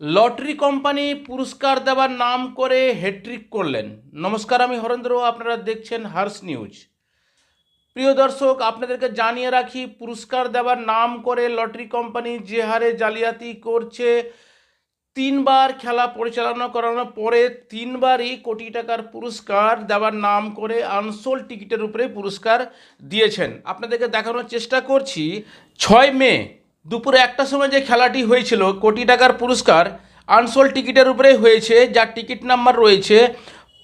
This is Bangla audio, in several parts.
লটারি কোম্পানি পুরস্কার দেওয়ার নাম করে হ্যাট্রিক করলেন। নমস্কার, আমি হরেন্দ্র, আপনারা দেখছেন হার্স নিউজ। প্রিয় দর্শক, আপনাদেরকে জানিয়ে রাখি, পুরস্কার দেওয়ার নাম করে লটারি কোম্পানি যে হারে জালিয়াতি করছে, তিনবার খেলা পরিচালনা করানোর পরে তিনবারই কোটি টাকার পুরস্কার দেওয়ার নাম করে আনসোল টিকিটের উপরে পুরস্কার দিয়েছেন। আপনাদেরকে দেখানোর চেষ্টা করছি, ছয় মে দুপুরে একটার সময় যে খেলাটি হয়েছিল, কোটি টাকার পুরস্কার, আনসোল টিকিটের উপরে হয়েছে, যার টিকিট নাম্বার রয়েছে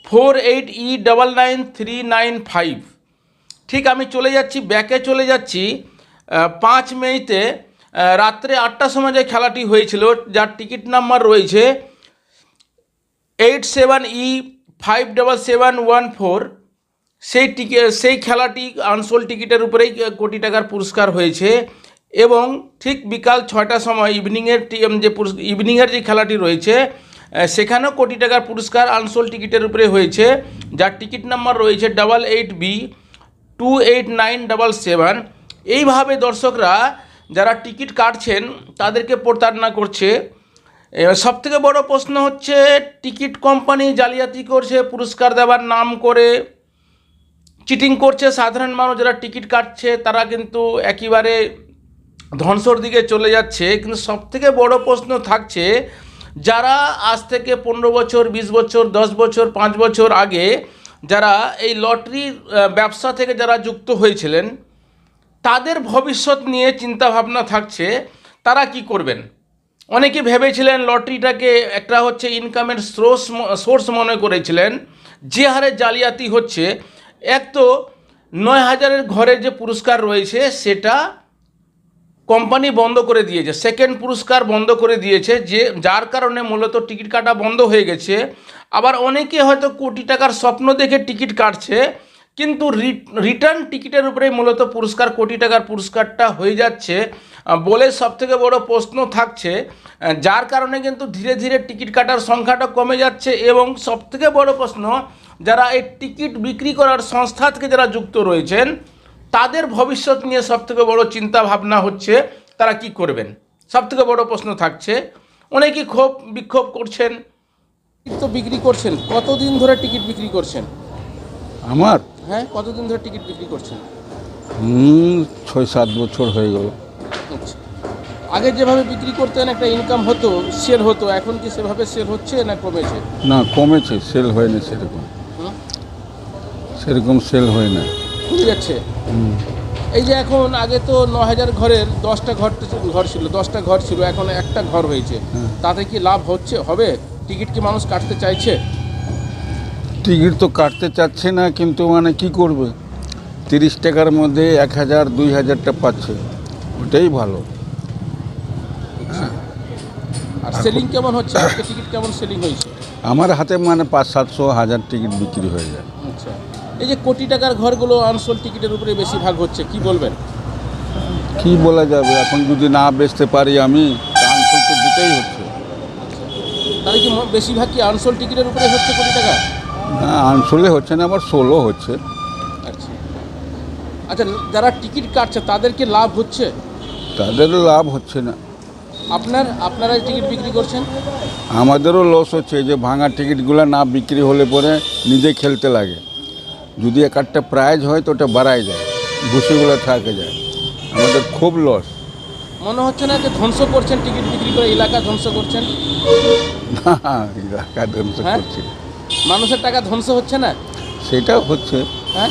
four eight E double nine three nine five. ঠিক আমি চলে যাচ্ছি, ব্যাকে চলে যাচ্ছি পাঁচ মেতে রাত্রে আটটার সময় যে খেলাটি হয়েছিল, যার টিকিট নাম্বার রয়েছে eight seven E five double seven one four. সেই টিকি, সেই খেলাটি আনসোল টিকিটের উপরেই কোটি টাকার পুরস্কার হয়েছে। এবং ঠিক বিকাল ছয়টার সময় ইভিনিংয়ের যে ইভিনিংয়ের যে খেলাটি রয়েছে সেখানেও কোটি টাকার পুরস্কার আনসোল টিকিটের উপরে হয়েছে, যার টিকিট নাম্বার রয়েছে double eight B two eight nine double seven. এইভাবে দর্শকরা যারা টিকিট কাটছেন, তাদেরকে প্রতারণা করছে। সব থেকে বড় প্রশ্ন হচ্ছে, টিকিট কোম্পানি জালিয়াতি করছে, পুরস্কার দেওয়ার নাম করে, চিটিং করছে সাধারণ মানুষ যারা টিকিট কাটছে, তারা কিন্তু একেবারে ধ্বংসর দিকে চলে যাচ্ছে, কিন্তু সব থেকে বড় প্রশ্ন থাকছে, যারা আজ থেকে পনেরো বছর, বিশ বছর, দশ বছর, পাঁচ বছর আগে যারা এই লটারির ব্যবসা থেকে যারা যুক্ত হয়েছিলেন, তাদের ভবিষ্যৎ নিয়ে চিন্তা ভাবনা থাকছে, তারা কি করবেন? অনেকে ভেবেছিলেন লটারিটাকে একটা হচ্ছে ইনকামের সোর্স সোর্স মনে করেছিলেন, যে হারে জালিয়াতি হচ্ছে, এক তো নয় হাজারের ঘরে যে পুরস্কার রয়েছে, সেটা কোম্পানি বন্ধ করে দিয়েছে সেকেন্ড পুরস্কার বন্ধ করে দিয়েছে, যে যার কারণে মূলত টিকিট কাটা বন্ধ হয়ে গেছে। আবার অনেকে হয়তো কোটি টাকার স্বপ্ন দেখে টিকিট কাটছে, কিন্তু রিটার্ন টিকিটের উপরেই মূলত পুরস্কার, কোটি টাকার পুরস্কারটা হয়ে যাচ্ছে। বলে সবথেকে বড় প্রশ্ন থাকছে যার কারণে কিন্তু ধীরে ধীরে টিকিট কাটার সংখ্যাটা কমে যাচ্ছে এবং সবথেকে বড় প্রশ্ন, যারা এই টিকিট বিক্রি করার সংস্থা থেকে যারা যুক্ত রয়েছেন তাদের ভবিষ্যৎ নিয়ে সবথেকে বড় চিন্তা ভাবনা হচ্ছে তারা কি করবেন? সবথেকে বড় প্রশ্ন থাকছে অনেকেই ক্ষোভ বিক্ষোভ করছেন। তো বিক্রি করছেন কতদিন ধরে টিকিট বিক্রি করছেন? আমার? হ্যাঁ কতদিন ধরে টিকিট বিক্রি করছেন? ছয় সাত বছর হয়ে গেল। আচ্ছা। আগে যেভাবে বিক্রি করতেন একটা ইনকাম হতো সেল হতো এখন কি সেভাবে সেল হচ্ছে না কমেছে? না কমেছে সেল হয়নি সেরকম। সেরকম সেল হয় না কমে যাচ্ছে। এই যে এখন আগে তো ন হাজার ঘরের দশটা ঘর ঘর ছিল দশটা ঘর ছিল এখন একটা ঘর হয়েছে। তাতে কি লাভ হচ্ছে? হবে? টিকিট কি মানুষ কাটতে চাইছে? টিকিট তো কাটতে চাচ্ছে না কিন্তু মানে কি করবে? তিরিশ টাকার মধ্যে এক হাজার দুই হাজারটা পাচ্ছে। ওটাই ভালো। আর সেলিং কেমন হচ্ছে? আজকে টিকিট কেমন সেলিং হয়েছে? আমার হাতে মানে পাঁচ সাতশো হাজার টিকিট বিক্রি হয়ে যায়। আচ্ছা। এই যে কোটি টাকার ঘরগুলো আনসোল টিকিটের উপরে বেশি ভাগ হচ্ছে কি বলবেন? কি বলা যাবে? এখন যদি না বেচতে পারি আমি আনসোল তো দিতেই হচ্ছে। তাহলে কি বেশিরভাগ কি আনসোল টিকিটের উপরে হচ্ছে কোটি টাকা? না আনসোলে হচ্ছে না আবার ষোলো হচ্ছে। আচ্ছা। আচ্ছা যারা টিকিট কাটছে তাদের কি লাভ হচ্ছে? তাদেরও লাভ হচ্ছে না। আপনার আপনারা টিকিট বিক্রি করছেন? আমাদেরও লস হচ্ছে যে ভাঙা টিকিটগুলো না বিক্রি হলে পরে নিজে খেলতে লাগে। যদি এক একটা প্রাইজ হয় তো ওটা বাড়াই যায় ভুসিগুলো থাকে যায়। আমাদের খুব লস মনে হচ্ছে না যে ধ্বংস করছেন টিকিট বিক্রি করে এলাকা ধ্বংস করছেন? এলাকা ধ্বংস হ্যাঁ? করছে। মানুষের টাকা ধ্বংস হচ্ছে না? সেটাও হচ্ছে। হ্যাঁ?